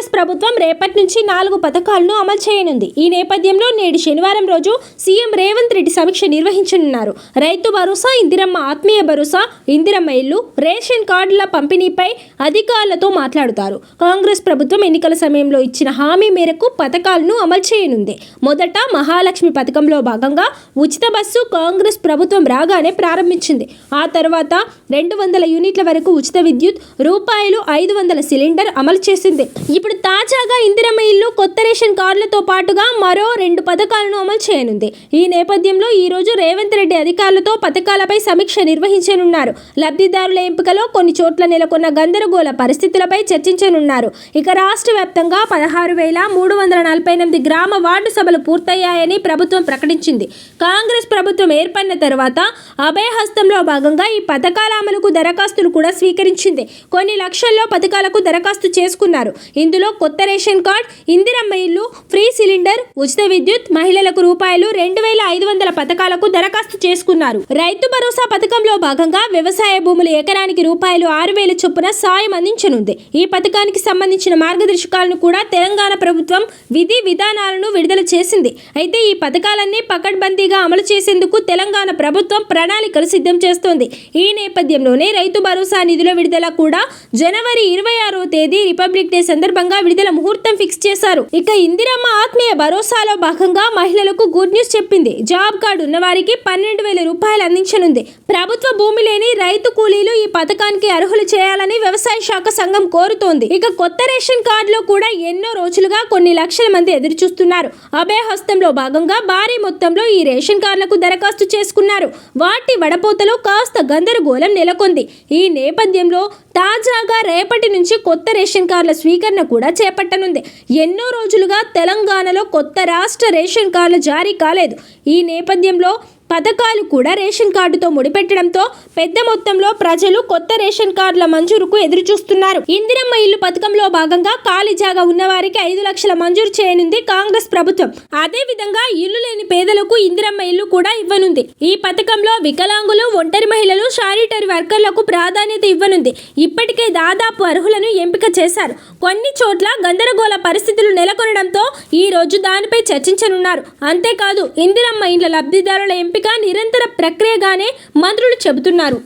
కాంగ్రెస్ ప్రభుత్వం రేపటి నుంచి నాలుగు పథకాలను అమలు చేయనుంది. ఈ నేపథ్యంలో నేడు శనివారం రోజు సీఎం రేవంత్ రెడ్డి సమీక్ష నిర్వహించనున్నారు. రైతు భరోసా ఇందిరమ్మ ఆత్మీయ భరోసా ఇందిరమ్మ ఇల్లు రేషన్ కార్డుల పంపిణీపై అధికారులతో మాట్లాడుతారు. కాంగ్రెస్ ప్రభుత్వం ఎన్నికల సమయంలో ఇచ్చిన హామీ మేరకు పథకాలను అమలు చేయనుంది. మొదట మహాలక్ష్మి పథకంలో భాగంగా ఉచిత బస్సు కాంగ్రెస్ ప్రభుత్వం రాగానే ప్రారంభించింది. ఆ తర్వాత రెండు వందల యూనిట్ల వరకు ఉచిత విద్యుత్ రూపాయలు ఐదు వందల సిలిండర్ అమలు చేసింది. ఇప్పుడు తాజాగా ఇందిరమ్మ ఇల్లు కొత్త రేషన్ కార్డులతో పాటుగా మరో రెండు పథకాలను అమలు చేయనుంది. ఈ నేపథ్యంలో ఈరోజు రేవంత్ రెడ్డి అధికారులతో పథకాలపై సమీక్ష నిర్వహించనున్నారు. లబ్ధిదారుల ఎంపికలో కొన్ని చోట్ల నెలకొన్న గందరగోళ పరిస్థితులపై చర్చించనున్నారు. ఇక రాష్ట్ర వ్యాప్తంగా పదహారు వేల మూడు వందల నలభై ఎనిమిది గ్రామ వార్డు సభలు పూర్తయ్యాయని ప్రభుత్వం ప్రకటించింది. కాంగ్రెస్ ప్రభుత్వం ఏర్పడిన తర్వాత అభయహస్తంలో భాగంగా ఈ పథకాల అమలుకు దరఖాస్తులు కూడా స్వీకరించింది. కొన్ని లక్షల్లో పథకాలకు దరఖాస్తు చేసుకున్నారు. ఇందులో కొత్త రేషన్ కార్డ్ ఇందిరమ్మ ఇల్లు ఫ్రీ సిలిండర్ ఉచిత విద్యుత్ మహిళలకు రూపాయలు రెండు వేల ఐదు వందల పథకాలకు దరఖాస్తు చేసుకున్నారు. రైతు భరోసా పథకంలో భాగంగా వ్యవసాయ భూములు ఎకరానికి రూపాయలు ఆరు వేల చొప్పున సాయం అందించనుంది. ఈ పథకానికి సంబంధించిన మార్గదర్శకాలను కూడా తెలంగాణ ప్రభుత్వం విధి విధానాలను విడుదల చేసింది. అయితే ఈ పథకాలన్నీ పకడ్బందీగా అమలు చేసేందుకు తెలంగాణ ప్రభుత్వం ప్రణాళికలు సిద్ధం చేస్తోంది. ఈ నేపథ్యంలోనే రైతు భరోసా నిధుల విడుదల కూడా జనవరి ఇరవై ఆరో తేదీ రిపబ్లిక్ డే సందర్భంగా విడుదల ముహూర్తం ఫిక్స్ చేశారు. ఇక ఇందిరమ్మ ఆత్మీయ భరోసాలో భాగంగా మహిళలకు గుడ్ న్యూస్ చెప్పింది. జాబ్ కార్డు ఉన్నవారికి పన్నెండు వేల రూపాయలు అందించనుంది. ప్రభుత్వ భూమి లేని రైతు కూలీలు ఈ పథకానికి అర్హులు చేయాలని వ్యవసాయ శాఖ సంఘం కోరుతోంది. ఇక కొత్త రేషన్ కార్డులో కూడా ఎన్నో రోజులుగా కొన్ని లక్షల మంది ఎదురు చూస్తున్నారు అభయ హస్తంలో భాగంగా భారీ మొత్తంలో ఈ రేషన్ కార్డులకు దరఖాస్తు చేసుకున్నారు. వాటి వడపోతలో కాస్త గందరగోళం నెలకొంది. ఈ నేపథ్యంలో తాజాగా రేపటి నుంచి కొత్త రేషన్ కార్డుల స్వీకరణ కూడా చేపట్టనుంది. ఎన్నో రోజులుగా తెలంగాణలో కొత్త రాష్ట్ర రేషన్ కార్డులు జారీ కాలేదు. ఈ నేపథ్యంలో పథకాలు కూడా రేషన్ కార్డుతో ముడిపెట్టడంతో పెద్ద మొత్తంలో ప్రజలు కొత్త రేషన్ కార్డుల మంజూరుకు ఎదురు చూస్తున్నారు ఇందిరమ్మ ఇల్లు పథకంలో భాగంగా ఖాళీ జాగా ఉన్నవారికి ఐదు లక్షల మంజూరు చేయనుంది కాంగ్రెస్ ప్రభుత్వం. అదే విధంగా ఇల్లు లేని పేదలకు ఇందిరమ్మ ఇల్లు కూడా ఇవ్వనుంది. ఈ పథకంలో వికలాంగులు ఒంటరి మహిళలు శానిటరీ వర్కర్లకు ప్రాధాన్యత ఇవ్వనుంది. ఇప్పటికే దాదాపు అర్హులను ఎంపిక చేశారు. కొన్ని చోట్ల గందరగోళ పరిస్థితులు నెలకొనడంతో ఈ రోజు దానిపై చర్చించనున్నారు. అంతేకాదు ఇందిరమ్మ ఇండ్ల లబ్ధిదారుల ఎంపిక ఎంపిక నిరంతర ప్రక్రియగానే మంత్రులు చెబుతున్నారు.